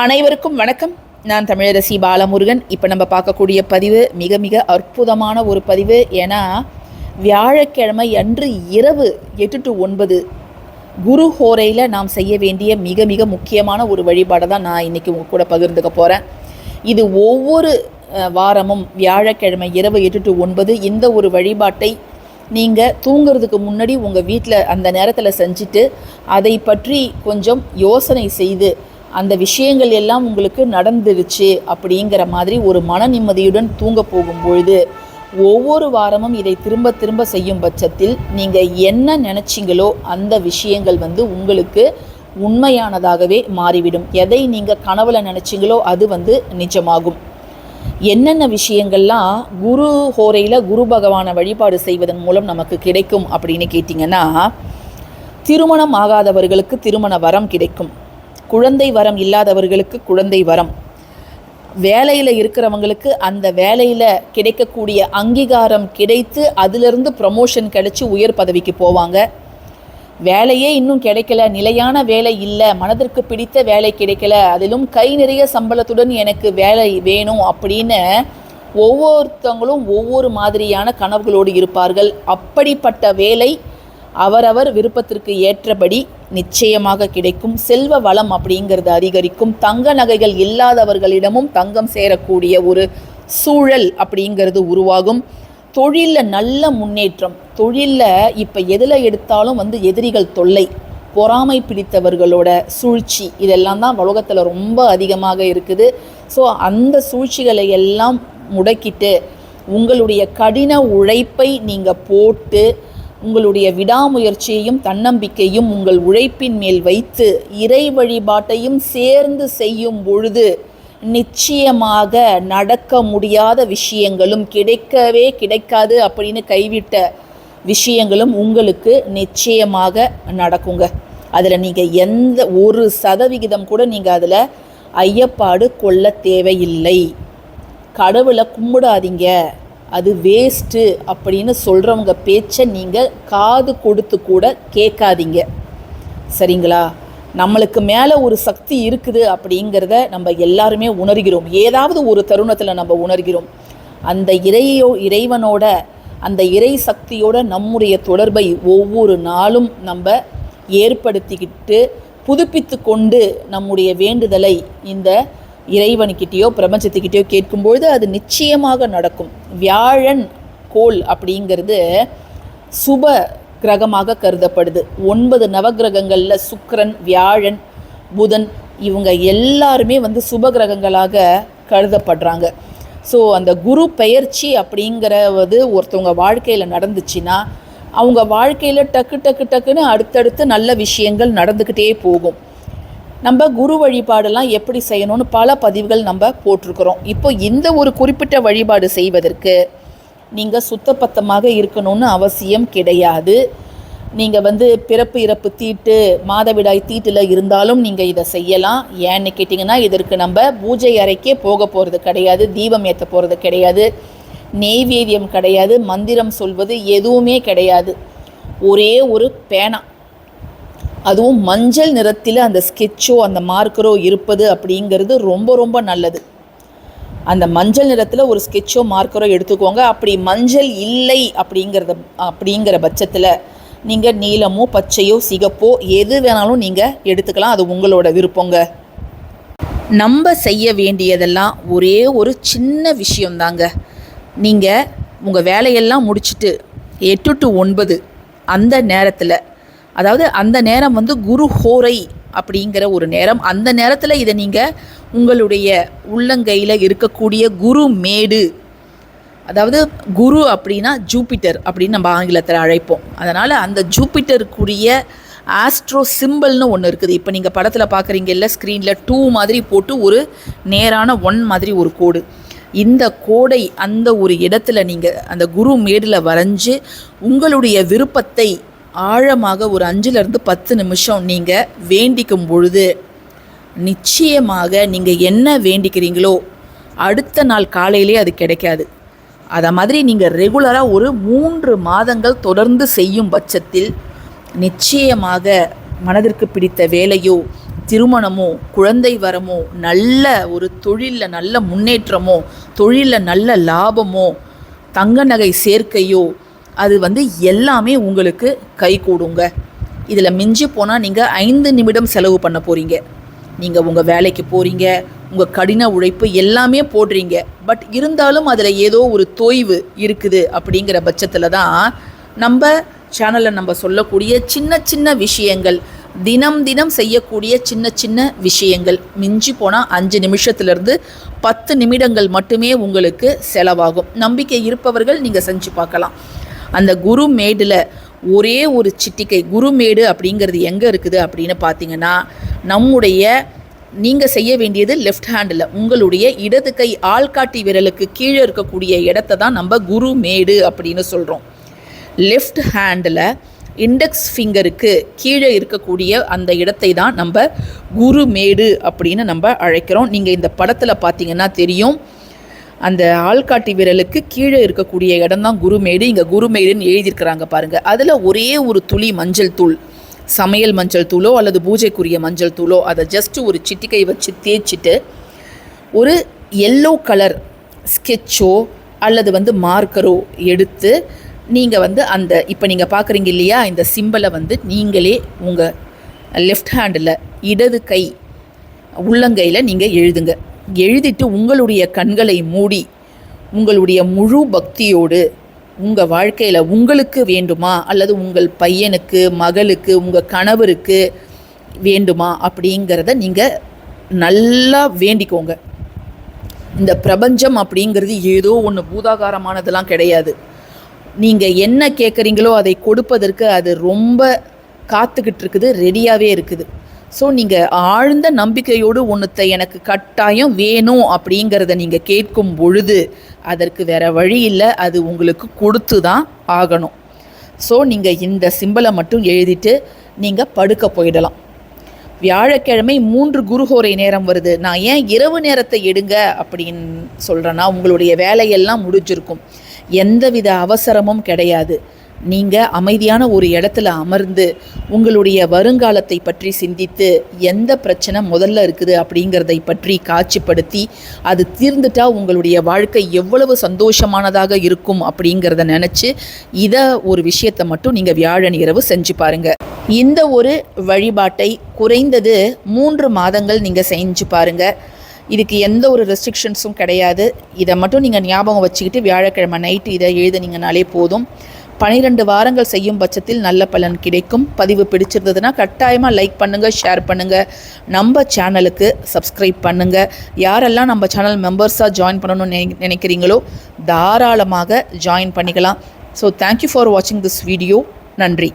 அனைவருக்கும் வணக்கம். நான் தமிழரசி பாலமுருகன். இப்போ நம்ம பார்க்கக்கூடிய பதிவு மிக மிக அற்புதமான ஒரு பதிவு. ஏன்னா வியாழக்கிழமை அன்று இரவு எட்டு டு ஒன்பது குரு ஹோரையில் நாம் செய்ய வேண்டிய மிக மிக முக்கியமான ஒரு வழிபாடை தான் நான் இன்றைக்கி உங்கள் கூட பகிர்ந்துக்க போகிறேன் இது ஒவ்வொரு வாரமும் வியாழக்கிழமை இரவு எட்டு டு ஒன்பது இந்த ஒரு வழிபாட்டை நீங்கள் தூங்குறதுக்கு முன்னாடி உங்கள் வீட்டில் அந்த நேரத்தில் செஞ்சுட்டு அதை பற்றி கொஞ்சம் யோசனை செய்து அந்த விஷயங்கள் எல்லாம் உங்களுக்கு நடந்துடுச்சு அப்படிங்கிற மாதிரி ஒரு மன நிம்மதியுடன் தூங்க போகும்பொழுது ஒவ்வொரு வாரமும் இதை திரும்ப திரும்ப செய்யும் பட்சத்தில் நீங்கள் என்ன நினச்சிங்களோ அந்த விஷயங்கள் வந்து உங்களுக்கு உண்மையானதாகவே மாறிவிடும். எதை நீங்கள் கனவுல நினச்சிங்களோ அது வந்து நிஜமாகும். என்னென்ன விஷயங்கள்லாம் குரு ஹோரையில் குரு பகவானை வழிபாடு செய்வதன் மூலம் நமக்கு கிடைக்கும் அப்படின்னு கேட்டிங்கன்னா திருமணம் ஆகாதவர்களுக்கு திருமண வரம் கிடைக்கும். குழந்தை வரம் இல்லாதவர்களுக்கு குழந்தை வரம். வேலையில் இருக்கிறவங்களுக்கு அந்த வேலையில் கிடைக்கக்கூடிய அங்கீகாரம் கிடைத்து அதிலிருந்து ப்ரமோஷன் கிடைச்சி உயர் பதவிக்கு போவாங்க. வேலையே இன்னும் கிடைக்கல நிலையான வேலை இல்லை மனதிற்கு பிடித்த வேலை கிடைக்கல அதிலும் கை நிறைய சம்பளத்துடன் எனக்கு வேலை வேணும் அப்படின்னு ஒவ்வொருத்தவங்களும் ஒவ்வொரு மாதிரியான கனவுகளோடு இருப்பார்கள். அப்படிப்பட்ட வேலை அவரவர் விருப்பத்திற்கு ஏற்றபடி நிச்சயமாக கிடைக்கும் செல்வ வளம் அப்படிங்கிறது அதிகரிக்கும். தங்க நகைகள் இல்லாதவர்களிடமும் தங்கம் சேரக்கூடிய ஒரு சூழல் அப்படிங்கிறது உருவாகும். தொழிலில் நல்ல முன்னேற்றம் தொழிலில் இப்போ எதில் எடுத்தாலும் வந்து எதிரிகள் தொல்லை பொறாமை பிடித்தவர்களோட சூழ்ச்சி இதெல்லாம் தான் உலகத்தில் ரொம்ப அதிகமாக இருக்குது. ஸோ அந்த சூழ்ச்சிகளை எல்லாம் முடக்கிட்டு உங்களுடைய கடின உழைப்பை நீங்கள் போட்டு உங்களுடைய விடாமுயற்சியையும் தன்னம்பிக்கையும் உங்கள் உழைப்பின் மேல் வைத்து இறை வழிபாட்டையும் சேர்ந்து செய்யும் பொழுது நிச்சயமாக நடக்க முடியாத விஷயங்களும் கிடைக்கவே கிடைக்காது அப்படின்னு கைவிட்ட விஷயங்களும் உங்களுக்கு நிச்சயமாக நடக்குங்க. அதில் நீங்கள் எந்த ஒரு சதவிகிதம் கூட நீங்கள் அதில் ஐயப்பாடு கொள்ள தேவையில்லை. கடவுளை கும்பிடாதீங்க. அது வேஸ்ட்டு அப்படின்னு சொல்கிறவங்க பேச்சை நீங்கள் காது கொடுத்து கூட கேட்காதீங்க. சரிங்களா? நம்மளுக்கு மேலே ஒரு சக்தி இருக்குது அப்படிங்கிறத நம்ம எல்லாருமே உணர்கிறோம். ஏதாவது ஒரு தருணத்தில் நம்ம உணர்கிறோம். அந்த இறையோ இறைவனோட அந்த இறை சக்தியோட நம்முடைய தொடர்பை ஒவ்வொரு நாளும் நம்ம ஏற்படுத்திக்கிட்டு புதுப்பித்து கொண்டு நம்முடைய வேண்டுதலை இந்த இறைவனுக்கிட்டேயோ பிரபஞ்சத்துக்கிட்டேயோ கேட்கும்பொழுது அது நிச்சயமாக நடக்கும். வியாழன் கோள் அப்படிங்கிறது சுப கிரகமாக கருதப்படுது. ஒன்பது நவகிரகங்களில் சுக்கரன் வியாழன் புதன் இவங்க எல்லாருமே வந்து சுப கிரகங்களாக கருதப்படுறாங்க. ஸோ அந்த குரு பெயர்ச்சி அப்படிங்கிறது ஒருத்தவங்க வாழ்க்கையில் நடந்துச்சுன்னா அவங்க வாழ்க்கையில் டக்கு டக்கு டக்குன்னு அடுத்தடுத்து நல்ல விஷயங்கள் நடந்துக்கிட்டே போகும். நம்ம குரு வழிபாடெல்லாம் எப்படி செய்யணும்னு பல பதிவுகள் நம்ம போட்டிருக்கிறோம். இப்போ இந்த ஒரு குறிப்பிட்ட வழிபாடு செய்வதற்கு நீங்கள் சுத்தப்பத்தமாக இருக்கணும்னு அவசியம் கிடையாது. நீங்கள் வந்து பிறப்பு இறப்பு தீட்டு மாதவிடாய் தீட்டில் இருந்தாலும் நீங்கள் இதை செய்யலாம். ஏன்னு கேட்டிங்கன்னா இதற்கு நம்ம பூஜை அறைக்கே போக போகிறது கிடையாது தீபம் ஏற்ற போகிறது கிடையாது நெய்வேதியம் கிடையாது மந்திரம் சொல்வது எதுவுமே கிடையாது. ஒரே ஒரு பேனா. அதுவும் மஞ்சள் நிறத்தில் அந்த ஸ்கெட்சோ அந்த மார்க்கரோ இருப்பது அப்படிங்கிறது ரொம்ப ரொம்ப நல்லது. அந்த மஞ்சள் நிறத்தில் ஒரு ஸ்கெட்சோ மார்க்கரோ எடுத்துக்கோங்க. அப்படி மஞ்சள் இல்லை அப்படிங்கிறத அப்படிங்கிற பட்சத்தில் நீங்கள் நீலமோ பச்சையோ சிகப்போ எது வேணாலும் நீங்கள் எடுத்துக்கலாம். அது உங்களோட விருப்பங்க. நம்ம செய்ய வேண்டியதெல்லாம் ஒரே ஒரு சின்ன விஷயம்தாங்க. நீங்கள் உங்கள் வேலையெல்லாம் முடிச்சுட்டு எட்டு டு ஒன்பது அந்த நேரத்தில் அதாவது அந்த நேரம் வந்து குரு ஹோரை அப்படிங்கிற ஒரு நேரம். அந்த நேரத்தில் இதை நீங்கள் உங்களுடைய உள்ளங்கையில் இருக்கக்கூடிய குரு மேடு. அதாவது குரு அப்படின்னா ஜூபிட்டர் அப்படின்னு நம்ம ஆங்கிலத்தில் அழைப்போம். அதனால் அந்த ஜூபிட்டருக்குரிய ஆஸ்ட்ரோ சிம்பிள்னு ஒன்று இருக்குது. இப்போ நீங்கள் படத்தில் பார்க்குறீங்கல்ல ஸ்க்ரீனில் டூ மாதிரி போட்டு ஒரு நேரான ஒன் மாதிரி ஒரு கோடு. இந்த கோடை அந்த ஒரு இடத்துல நீங்கள் அந்த குரு மேடில் வரைஞ்சி உங்களுடைய விருப்பத்தை ஆழமாக ஒரு அஞ்சுலேருந்து பத்து நிமிஷம் நீங்கள் வேண்டிக்கும் பொழுது நிச்சயமாக நீங்கள் என்ன வேண்டிக்கிறீங்களோ அடுத்த நாள் காலையிலே அது கிடைக்காது. அதை மாதிரி நீங்கள் ரெகுலராக ஒரு மூன்று மாதங்கள் தொடர்ந்து செய்யும் பட்சத்தில் நிச்சயமாக மனதிற்கு பிடித்த வேலையோ திருமணமோ குழந்தை வரமோ நல்ல ஒரு தொழிலில் நல்ல முன்னேற்றமோ தொழிலில் நல்ல லாபமோ தங்க நகை சேர்க்கையோ அது வந்து எல்லாமே உங்களுக்கு கை கூடுங்க. இதில் மிஞ்சி போனால் நீங்கள் ஐந்து நிமிடம் செலவு பண்ண போகிறீங்க நீங்கள் உங்கள் வேலைக்கு போகிறீங்க உங்கள் கடின உழைப்பு எல்லாமே போடுறீங்க. பட் இருந்தாலும் அதில் ஏதோ ஒரு தொய்வு இருக்குது அப்படிங்கிற பட்சத்தில் தான் நம்ம சேனலில் நம்ம சொல்லக்கூடிய சின்ன சின்ன விஷயங்கள் தினம் தினம் செய்யக்கூடிய சின்ன சின்ன விஷயங்கள் மிஞ்சி போனால் அஞ்சு நிமிஷத்துலேருந்து பத்து நிமிடங்கள் மட்டுமே உங்களுக்கு செலவாகும். நம்பிக்கை இருப்பவர்கள் நீங்கள் செஞ்சு பார்க்கலாம். அந்த குரு மேடில் ஒரே ஒரு சிட்டிக்கை குருமேடு அப்படிங்கிறது எங்கே இருக்குது அப்படின்னு பார்த்தீங்கன்னா நம்முடைய நீங்கள் செய்ய வேண்டியது லெஃப்ட் ஹேண்டில் உங்களுடைய இடது கை ஆள்காட்டி விரலுக்கு கீழே இருக்கக்கூடிய இடத்த தான் நம்ம குருமேடு அப்படின்னு சொல்கிறோம் லெஃப்ட் ஹேண்டில் இண்டெக்ஸ் ஃபிங்கருக்கு கீழே இருக்கக்கூடிய அந்த இடத்தை தான் நம்ம குருமேடு அப்படின்னு நம்ம அழைக்கிறோம். நீங்கள் இந்த படத்தில் பார்த்தீங்கன்னா தெரியும். அந்த ஆள்காட்டி விரலுக்கு கீழே இருக்கக்கூடிய இடம் தான் குருமேடு. இங்கே குருமேடுன்னு எழுதியிருக்கிறாங்க பாருங்கள் அதில் ஒரே ஒரு துளி மஞ்சள் தூள். சமையல் மஞ்சள் தூளோ அல்லது பூஜைக்குரிய மஞ்சள் தூளோ அதை ஜஸ்ட்டு ஒரு சிட்டிக்கை வச்சு தேய்ச்சிட்டு ஒரு எல்லோ கலர் ஸ்கெட்சோ அல்லது வந்து மார்க்கரோ எடுத்து நீங்கள் வந்து அந்த இப்போ நீங்கள் பார்க்குறீங்க இல்லையா இந்த சிம்பிளை வந்து நீங்களே உங்கள் லெஃப்ட் ஹேண்டில் இடது கை உள்ளங்கையில் நீங்கள் எழுதுங்க. எழுதிட்டு உங்களுடைய கண்களை மூடி உங்களுடைய முழு பக்தியோடு உங்கள் வாழ்க்கையில் உங்களுக்கு வேண்டுமா? அல்லது உங்கள் பையனுக்கு மகளுக்கு உங்கள் கணவருக்கு வேண்டுமா? அப்படிங்கிறத நீங்கள் நல்லா வேண்டிக்கோங்க. இந்த பிரபஞ்சம் அப்படிங்கிறது ஏதோ ஒன்று பூதாகாரமானதெல்லாம் கிடையாது. நீங்கள் என்ன கேட்குறீங்களோ அதை கொடுப்பதற்கு அது ரொம்ப காத்துக்கிட்டு இருக்குது ரெடியாகவே இருக்குது. ஸோ நீங்கள் ஆழ்ந்த நம்பிக்கையோடு ஒன்றத்தை எனக்கு கட்டாயம் வேணும் அப்படிங்கிறத நீங்கள் கேட்கும் பொழுது அதற்கு வேறு வழி இல்லை. அது உங்களுக்கு கொடுத்து தான் ஆகணும். ஸோ நீங்கள் இந்த சிம்பலை மட்டும் எழுதிட்டு நீங்கள் படுக்க போயிடலாம். வியாழக்கிழமை மூன்று குருஹோரை நேரம் வருது. நான் ஏன் இரவு நேரத்தை எடுங்க அப்படின்னு சொல்கிறேன்னா உங்களுடைய வேலையெல்லாம் முடிஞ்சிருக்கும். எந்தவித அவசரமும் கிடையாது. நீங்கள் அமைதியான ஒரு இடத்துல அமர்ந்து உங்களுடைய வருங்காலத்தை பற்றி சிந்தித்து எந்த பிரச்சனை முதல்ல இருக்குது அப்படிங்கிறதை பற்றி காட்சிப்படுத்தி அது தீர்ந்துட்டா உங்களுடைய வாழ்க்கை எவ்வளவு சந்தோஷமானதாக இருக்கும் அப்படிங்கிறத நினச்சி இதை ஒரு விஷயத்தை மட்டும் நீங்கள் வியாழன் இரவு செஞ்சு பாருங்கள் இந்த ஒரு வழிபாட்டை குறைந்தது மூன்று மாதங்கள் நீங்கள் செஞ்சு பாருங்கள் இதுக்கு எந்த ஒரு ரெஸ்ட்ரிக்ஷன்ஸும் கிடையாது. இதை மட்டும் நீங்கள் ஞாபகம் வச்சுக்கிட்டு வியாழக்கிழமை நைட்டு இதை எழுதுனீங்கனாலே போதும். பனிரெண்டு வாரங்கள் செய்யும் பட்சத்தில் நல்ல பலன் கிடைக்கும். பதிவு பிடிச்சிருந்ததுன்னா கட்டாயமாக லைக் பண்ணுங்கள் ஷேர் பண்ணுங்கள் நம்ம சேனலுக்கு சப்ஸ்கிரைப் பண்ணுங்கள் யாரெல்லாம் நம்ம சேனல் மெம்பர்ஸாக ஜாயின் பண்ணணும்னு நினை நினைக்கிறீங்களோ தாராளமாக ஜாயின் பண்ணிக்கலாம். ஸோ தேங்க்யூ ஃபார் வாட்சிங் திஸ் வீடியோ நன்றி.